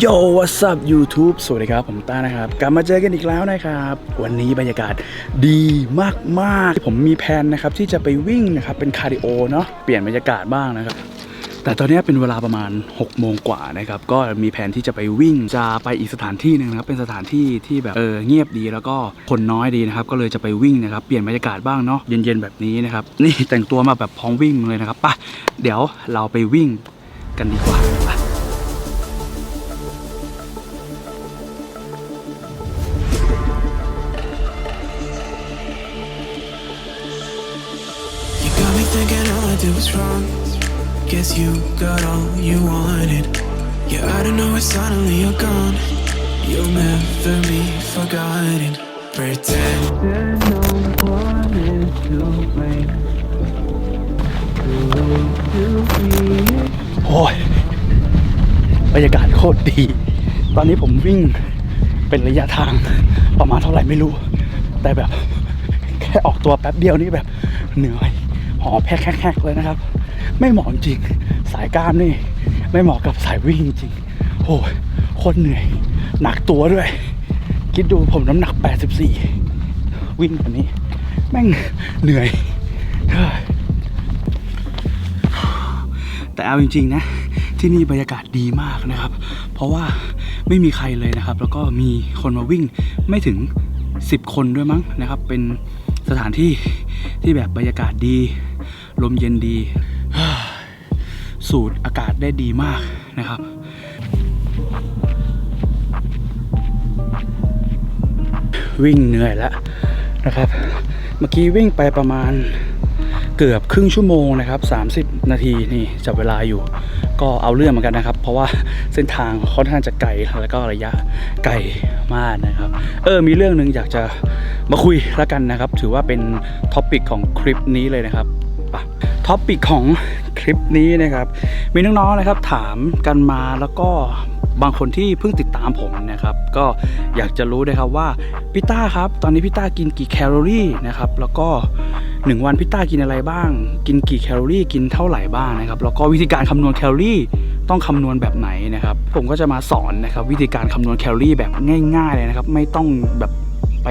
โย what's up YouTube สวัสดีครับ ผมต้านะครับ กลับมาเจอกันอีกแล้วนะครับ วันนี้บรรยากาศดีมากๆ ผมมีแผนนะครับที่จะไปวิ่งนะครับ เป็นคาร์ดิโอเนาะเปลี่ยนบรรยากาศบ้างนะครับ แต่ตอนนี้เป็นเวลาประมาณ 6 โมงกว่านะครับ ก็มีแผนที่จะไปวิ่งจะไปอีกสถานที่หนึ่งนะครับ เป็นสถานที่ที่แบบเออเงียบดีแล้วก็คนน้อยดีนะครับ ก็เลยจะไปวิ่งนะครับ เปลี่ยนบรรยากาศบ้างเนาะเย็นๆแบบนี้นะครับ นี่แต่งตัวมาแบบพร้อมวิ่งเลยนะครับไปะเดี๋ยวเราไปวิ่งกันดีกว่า got me thinking all I did was wrong. Guess you got all you wanted. Yeah, I don't know why suddenly you're gone. You'll never be forgotten. Pretend that no one is to blame. To be โอ้ยบรรยากาศโคตรดี ตอนนี้ผมวิ่งเป็นระยะทางประมาณเท่าไหร่ไม่รู้ แต่แบบ แค่ออกตัวแป๊บเดียวนี่แบบเหนื่อย หอบแพกๆเลยนะครับ ไม่เหมาะจริง สายกล้ามนี่ ไม่เหมาะกับสายวิ่งจริงโอ้ยคตรเหนื่อย หนักตัวด้วย คิดดูผมน้ำหนัก 84 วิ่งแบบนี้ แม่งเหนื่อยเฮ้ยแต่เอาจริง ๆ นะ ที่นี่บรรยากาศดีมากนะครับ เพราะว่าไม่มีใครเลยนะครับ แล้วก็มีคนมาวิ่งไม่ถึง 10 คนด้วยมั้งนะครับ เป็นสถานที่ที่แบบบรรยากาศดี ลมเย็นดี สูดอากาศได้ดีมากนะครับวิ่งเหนื่อยแล้วนะครับ เมื่อกี้วิ่งไปประมาณเกือบครึ่งชั่วโมงนะครับ 30 นาทีนี่จับเวลาอยู่ ก็เอาเรื่องเหมือนกันนะครับ เพราะว่าเส้นทางค่อนข้างจะไกลแล้วก็ระยะไกลมากนะครับ เออมีเรื่องหนึ่งอยากจะมาคุยแล้วกันนะครับ ถือว่าเป็นท็อปิกของคลิปนี้เลยนะครับ ท็อปิกของคลิปนี้นะครับ มีน้องๆนะครับถามกันมาแล้วก็บางคนที่เพิ่งติดตามผมนะครับ ก็อยากจะรู้นะครับว่าพี่ต้าครับ ตอนนี้พี่ต้ากินกี่แคลอรี่นะครับ แล้วก็หนึ่งวันพี่ต้ากินอะไรบ้าง กินกี่แคลอรี่กินเท่าไหร่บ้างนะครับ แล้วก็วิธีการคำนวณแคลอรี่ต้องคำนวณแบบไหนนะครับ ผมก็จะมาสอนนะครับวิธีการคำนวณแคลอรี่แบบง่าย ๆ เลยนะครับ ไม่ต้องแบบไป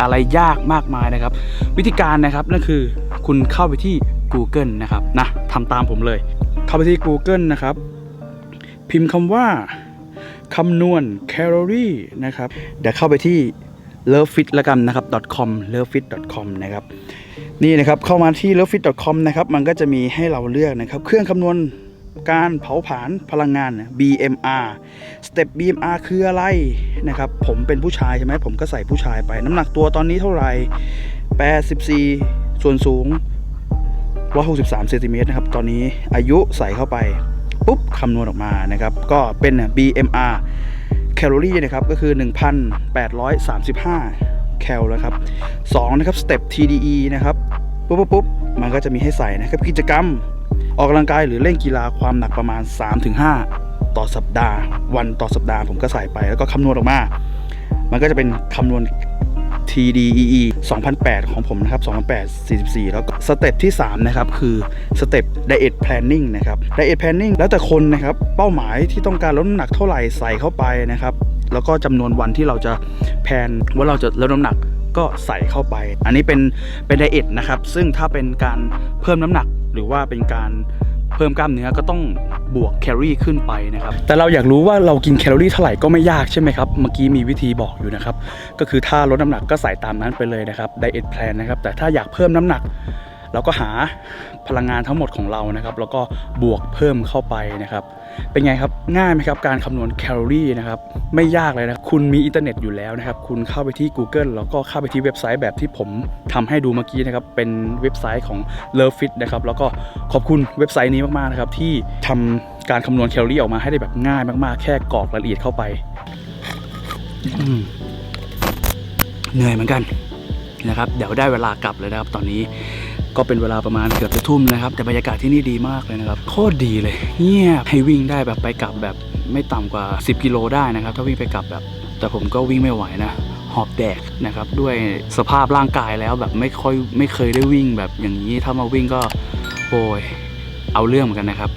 อะไรยากมากมายนะครับ วิธีการนะครับนั่นคือคุณเข้าไปที่ Google นะครับนะทำตามผมเลย เข้าไปที่ Google นะครับ พิมพ์คำว่าคำนวณแคลอรี่นะครับ เดี๋ยวเข้าไปที่ lovefit ละกันนะครับ .com lovefit .com นะครับนี่นะครับเข้ามาที่ lovefit.com นะครับมันก็จะมีให้เราเลือกนะครับ เครื่องคำนวณการเผาผลาญพลังงาน BMR Step BMR คืออะไรนะครับ ผมเป็นผู้ชายใช่ไหมผมก็ใส่ผู้ชายไป น้ำหนักตัวตอนนี้เท่าไหร่ 84 ส่วนสูง 163เซนติเมตรนะครับ ตอนนี้อายุใส่เข้าไป ปุ๊บคำนวณออกมานะครับ ก็เป็น BMR แคลอรี่นะครับ ก็คือ 1,835 แคลแล้วครับ2นะครับ Step TDE นะครับปุ๊บปุ๊บปุ๊บมันก็จะมีให้ใส่นะครับ กิจกรรมออกกำลังกายหรือเล่นกีฬาความหนักประมาณ 3-5 ต่อสัปดาห์ วันต่อสัปดาห์ผมก็ใส่ไปแล้วก็คำนวณออกมา มันก็จะเป็นคำนวณ TDEE 2008 ของผมนะครับ 2008 44 แล้วก็สเต็ปที่ 3 นะครับ คือสเต็ป Diet Planning นะครับ Diet Planning แล้วแต่คนนะครับ เป้าหมายที่ต้องการลดน้ำหนักเท่าไหร่ใส่เข้าไปนะครับ แล้วก็จำนวนวันที่เราจะแพลนว่าเราจะลดน้ำหนักก็ใส่เข้าไป อันนี้เป็นเป็นไดเอทนะครับ ซึ่งถ้าเป็นการเพิ่มน้ำหนักหรือว่าเป็นการ เพิ่มกล้ามเนื้อก็ต้องบวกแคลอรี่ขึ้นไปนะครับแต่เราอยากรู้ว่าเรากินแคลอรี่เท่าไหร่ก็ไม่ยากใช่ไหมครับเมื่อกี้มีวิธีบอกอยู่นะครับก็คือถ้าลดน้ำหนักก็ใส่ตามนั้นไปเลยนะครับไดเอทแพลนนะครับแต่ถ้าอยากเพิ่มน้ำหนัก เราก็หาพลังงานทั้งหมดของเรานะครับ แล้วก็บวกเพิ่มเข้าไปนะครับเป็นไงครับง่ายไหมครับการคำนวณแคลอรี่นะครับไม่ยากเลยนะคุณมีอินเทอร์เน็ตอยู่แล้วนะครับคุณเข้าไปที่ Google แล้วก็เข้าไปที่เว็บไซต์แบบที่ผมทำให้ดูเมื่อกี้นะครับเป็นเว็บไซต์ของ Love Fit นะครับแล้วก็ขอบคุณเว็บไซต์นี้มากๆนะครับที่ทำการคำนวณแคลอรี่ออกมาให้ได้แบบง่ายมากๆ แค่กรอกรายละเอียดเข้าไปเหนื่อยเหมือนกันนะครับเดี๋ยวได้เวลากลับเลยนะครับตอนนี้ ก็เป็นเวลาประมาณเกือบจะทุ่มนะครับ แต่บรรยากาศที่นี่ดีมากเลยนะครับ โคตรดีเลยเงียบให้วิ่งได้แบบไปกลับแบบไม่ต่ำกว่า 10 กิโลได้นะครับ ถ้าวิ่งไปกลับแบบ แต่ผมก็วิ่งไม่ไหวนะหอบแดกนะครับ ด้วยสภาพร่างกายแล้วแบบไม่ค่อยไม่เคยได้วิ่งแบบอย่างนี้ถ้ามาวิ่งก็โอยเอาเรื่องเหมือนกันนะครับ